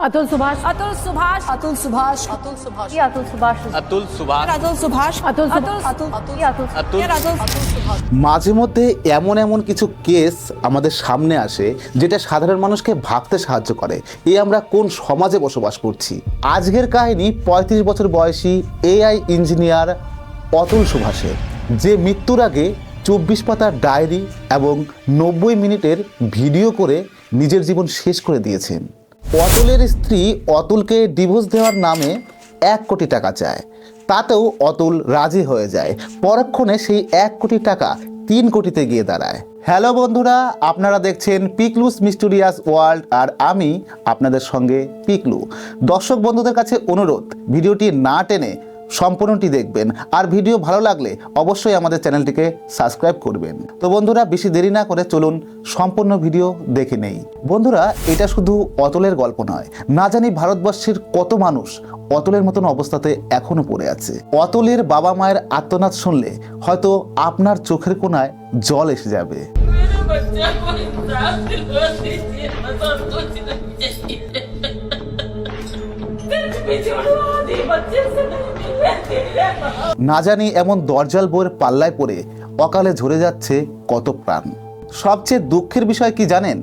अतुल सुभाष अतुल सुभाष अतुल सुभाष अतुल सुभाष ये अतुल सुभाष अतुल सुभाष अतुल सुभाष अतुल अतुल सुभाष अतुल अतुल ये अतुल अतुल ये अतुल अतुल सुभाष মাঝে মধ্যে এমন এমন কিছু কেস আমাদের সামনে আসে যেটা সাধারণ মানুষকে ভাবতে সাহায্য করে এই আমরা কোন সমাজে বসবাস করছি আজকের কাহিনী ৩৫ বছর বয়সী এআই ইঞ্জিনিয়ার অতুল সুভাষের যে মৃত্যুর আগে চব্বিশ পাতার ডায়েরি এবং নব্বই মিনিটের ভিডিও করে নিজের জীবন শেষ করে দিয়েছেন অতুলের স্ত্রী অতুলকে ডিভোর্স দেওয়ার নামে এক কোটি টাকা চায়। তাতেও অতুল রাজি হয়ে যায়। পরক্ষণে সেই এক কোটি টাকা তিন কোটিতে গিয়ে দাঁড়ায়। হ্যালো বন্ধুরা, আপনারা দেখছেন পিকলুস মিস্টুরিয়াস ওয়ার্ল্ড আর আমি আপনাদের সঙ্গে পিকলু। দর্শক বন্ধুদের কাছে অনুরোধ, ভিডিওটি না টেনে সম্পূর্ণটি দেখবেন। আর ভিডিও ভালো লাগলে অবশ্যই আমাদের চ্যানেলটিকে সাবস্ক্রাইব করবেন। তো বন্ধুরা, বেশি দেরি না করে চলুন সম্পূর্ণ ভিডিও দেখে নেই। বন্ধুরা, এটা শুধু অতলের গল্প নয়। না জানি ভারতবর্ষের কত মানুষ অতলের মতন অবস্থাতে এখনও পড়ে আছে। অতলের বাবা মায়ের আত্মনাদ শুনলে হয়তো আপনার চোখের কোনায় জল এসে যাবে। না জানি এমন দরজাল বইয়ের পাল্লায় পড়ে অকালে ঝরে যাচ্ছে কত প্রাণ। সবচেয়ে দুঃখের বিষয় কি জানেন?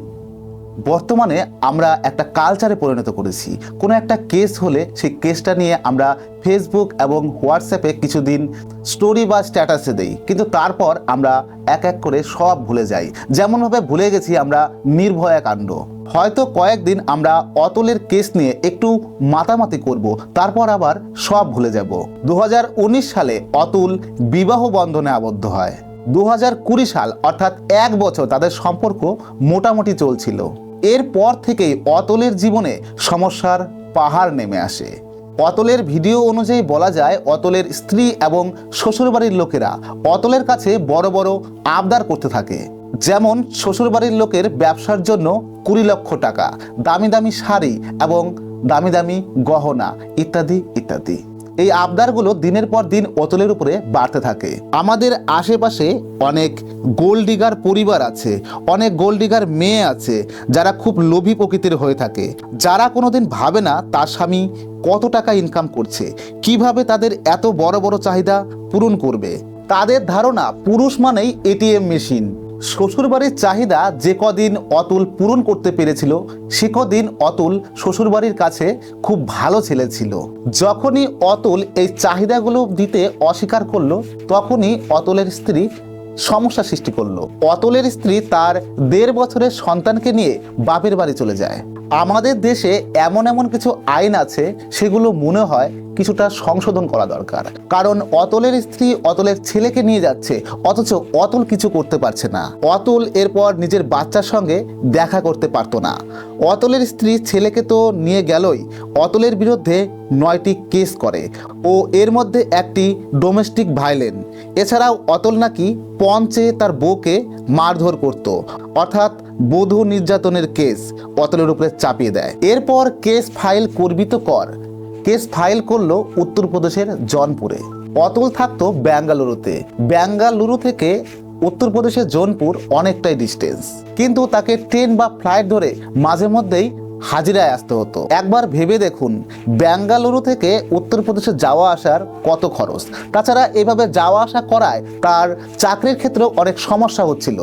বর্তমানে আমরা একটা কালচারে পরিণত করেছি। কোনো একটা কেস হলে সেই কেসটা নিয়ে আমরা ফেসবুক এবং হোয়াটসঅ্যাপে কিছুদিন স্টোরি বা স্ট্যাটাসে দেই। কিন্তু তারপর আমরা এক এক করে সব ভুলে যাই। যেমনভাবে ভুলে গেছি আমরা নির্ভয়া কাণ্ড। হয়তো কয়েকদিন আমরা অতলের কেস নিয়ে একটু মাতামাতি করব, তারপর আবার সব ভুলে যাব। দু হাজার উনিশ সালে অতুল বিবাহ বন্ধনে আবদ্ধ হয়। দু হাজার কুড়ি সাল অর্থাৎ এক বছর তাদের সম্পর্ক মোটামুটি চলছিল। এরপর থেকেই অতলের জীবনে সমস্যার পাহাড় নেমে আসে। অতলের ভিডিও অনুযায়ী বলা যায়, অতলের স্ত্রী এবং শ্বশুরবাড়ির লোকেরা অতলের কাছে বড় বড় আবদার করতে থাকে। যেমন শ্বশুরবাড়ির লোকের ব্যবসার জন্য কুড়ি লক্ষ টাকা, দামি দামি শাড়ি এবং দামি দামি গহনা, ইত্যাদি ইত্যাদি। এই আবদারগুলো দিনের পর দিন অতলের উপরে বাড়তে থাকে। আমাদের আশেপাশে অনেক গোল্ডিগার পরিবার আছে, অনেক গোল্ডিগার মেয়ে আছে, যারা খুব লোভী প্রকৃতির হয়ে থাকে। যারা কোনোদিন ভাবে না তার স্বামী কত টাকা ইনকাম করছে, কীভাবে তাদের এত বড় বড় চাহিদা পূরণ করবে। তাদের ধারণা পুরুষ মানেই এটিএম মেশিন। শ্বশুরবাড়ির চাহিদা যে কদিন অতুল পূরণ করতে পেরেছিল, সে কদিন অতুল শ্বশুরবাড়ির কাছে খুব ভালো ছেলে ছিল। যখনই অতুল এই চাহিদাগুলো দিতে অস্বীকার করল, তখনই অতুলের স্ত্রী সমস্যা সৃষ্টি করল। অতুলের স্ত্রী তার দেড় বছরের সন্তানকে নিয়ে বাপের বাড়ি চলে যায়। আমাদের দেশে এমন এমন কিছু আইন আছে, সেগুলো মনে হয় কিছুটা সংশোধন করা দরকার। কারণ অতলের স্ত্রী অতলের ছেলেকে নিয়ে যাচ্ছে, অথচ অতল কিছু করতে পারছে না। অতুল এরপর নিজের বাচ্চার সঙ্গে দেখা করতে পারতো না। অতলের স্ত্রী ছেলেকে তো নিয়ে গেলই, অতলের বিরুদ্ধে নয়টি কেস করে। ও এর মধ্যে একটি ডোমেস্টিক ভায়োলেন্স এছাড়াও অতল নাকি পঞ্চে তার বউকে মারধর করত। অর্থাৎ বধূ নির্যাতনের কেস অতলের উপরে চাপিয়ে দেয়। এরপর কেস ফাইল করবি তো কর। কেস ফাইল করল উত্তরপ্রদেশের জনপুরে। অতুল থাকতো ব্যাঙ্গালুরুতে। ব্যাঙ্গালুরু থেকে উত্তরপ্রদেশের জনপুর অনেকটাই ডিস্টেন্স কিন্তু তাকে ট্রেন বা ফ্লাইট ধরে মাঝে মধ্যেই হাজিরায় আসতে হতো। একবার ভেবে দেখুন বেঙ্গালুরু থেকে উত্তরপ্রদেশে যাওয়া আসার কত খরচ। তাছাড়া এভাবে যাওয়া আসা করায় তার চাকরির ক্ষেত্রেও অনেক সমস্যা হচ্ছিল।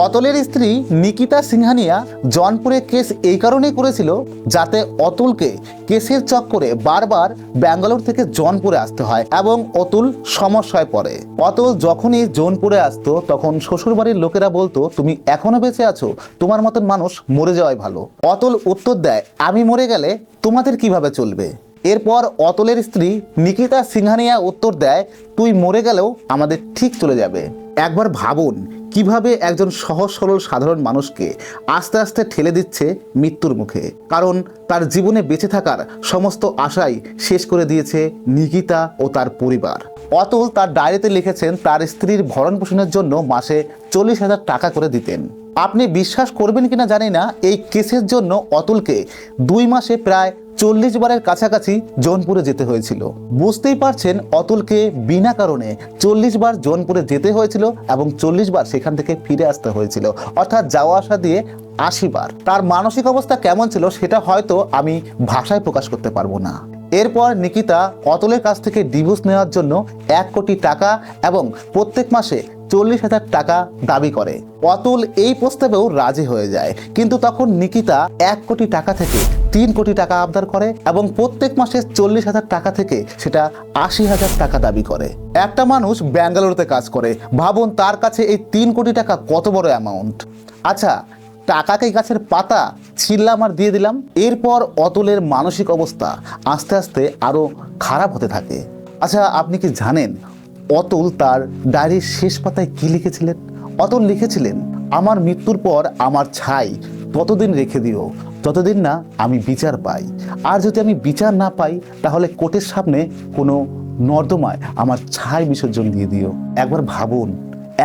অতুলের স্ত্রী নিকিতা সিংহানিয়া জনপুরে কেস এই কারণেই করেছিল যাতে অতুলকে কেসের চক্করে বারবার ব্যাঙ্গালোর থেকে জনপুরে আসতে হয় এবং অতুল সমস্যায় পড়ে। অতুল যখনই জনপুরে আসতো, তখন শ্বশুরবাড়ির লোকেরা বলতো, তুমি এখনও বেঁচে আছো? তোমার মতন মানুষ মরে যাওয়াই ভালো। অতুল উত্তর দেয়, আমি মরে গেলে তোমাদের কীভাবে চলবে? এরপর অতলের স্ত্রী নিকিতা সিংহানিয়া উত্তর দেয়, তুই মরে গেলেও আমাদের ঠিক চলে যাবে। একবার ভাবুন কীভাবে একজন সহজ, সরল, সাধারণ মানুষকে আস্তে আস্তে ঠেলে দিচ্ছে মৃত্যুর মুখে? কারণ তার জীবনে বেঁচে থাকার সমস্ত আশাই শেষ করে দিয়েছে নিকিতা ও তার পরিবার। অতুল তার ডায়েরিতে লিখেছেন, তার স্ত্রীর ভরণ পোষণের জন্য মাসে চল্লিশ হাজার টাকা করে দিতেন। আপনি বিশ্বাস করবেন কিনা জানি না, এই কেসের জন্য অতুলকে দুই মাসে প্রায় চল্লিশ বারের কাছাকাছি জৌনপুরে যেতে হয়েছিল। বুঝতেই পারছেন অতুলকে বিনা কারণে চল্লিশ বার জৌনপুরে যেতে হয়েছিল এবং চল্লিশ বার সেখান থেকে ফিরে আসতে হয়েছিল। অর্থাৎ যাওয়া আসা দিয়ে আশি বার। তার মানসিক অবস্থা কেমন ছিল সেটা হয়তো আমি ভাষায় প্রকাশ করতে পারব না। এরপর নিকিতা অতলের কাছ থেকে ডিভোর্স নেওয়ার জন্য এক কোটি টাকা এবং প্রত্যেক মাসে চল্লিশ হাজার টাকা দাবি করে। অতুল এই প্রস্তাবেও রাজি হয়ে যায়। কিন্তু তখন নিকিতা এক কোটি টাকা থেকে তিন কোটি টাকা আবদার করে এবং প্রত্যেক মাসে চল্লিশ হাজার টাকা থেকে সেটা আশি হাজার টাকা দাবি করে। একটা মানুষ ব্যাঙ্গালোরতে কাজ করে। ভাবুন তার কাছে এই তিন কোটি টাকা কত বড় অ্যামাউন্ট আচ্ছা টাকাকে গাছের পাতা ছিললাম আর দিয়ে দিলাম। এরপর অতুলের মানসিক অবস্থা আস্তে আস্তে আরও খারাপ হতে থাকে। আচ্ছা আপনি কি জানেন অতুল তার ডায়েরির শেষ পাতায় কি লিখেছিলেন? অতুল লিখেছিলেন, আমার মৃত্যুর পর আমার ছাই ততদিন রেখে দিও, ততদিন না আমি বিচার পাই। আর যদি আমি বিচার না পাই, তাহলে কোর্টের সামনে কোনো নর্দমায় আমার ছাই বিসর্জন দিয়ে দিও। একবার ভাবুন,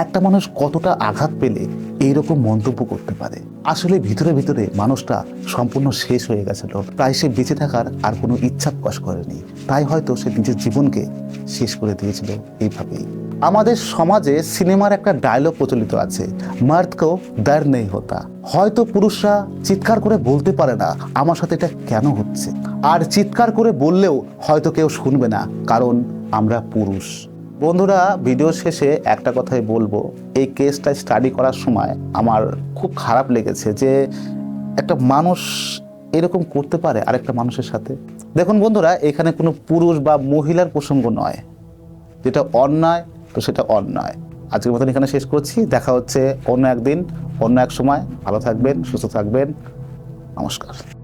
একটা মানুষ কতটা আঘাত পেলে এইরকম মন্তব্য করতে পারে। আসলে ভিতরে ভিতরে মানুষটা সম্পূর্ণ শেষ হয়ে গেছিল। তাই সে বেঁচে থাকার আর কোনো ইচ্ছা প্রকাশ করেনি। তাই হয়তো সে নিজের জীবনকে শেষ করে দিয়েছিল এইভাবেই। আমাদের সমাজে সিনেমার একটা ডায়লগ প্রচলিত আছে, মার্দ কো দার নেই হতা। হয়তো পুরুষরা চিৎকার করে বলতে পারে না, আমার সাথে এটা কেন হচ্ছে? আর চিৎকার করে বললেও হয়তো কেউ শুনবে না, কারণ আমরা পুরুষ। বন্ধুরা ভিডিও শেষে একটা কথাই বলব। এই কেসটা স্টাডি করার সময় আমার খুব খারাপ লেগেছে যে একটা মানুষ এরকম করতে পারে আরেকটা মানুষের সাথে। দেখুন বন্ধুরা, এখানে কোনো পুরুষ বা মহিলার প্রসঙ্গ নয়। যেটা অন্যায়, তো সেটা অন্যায়। আজকের মতন এখানে শেষ করছি। দেখা হচ্ছে অন্য একদিন, অন্য এক সময়। ভালো থাকবেন, সুস্থ থাকবেন। নমস্কার।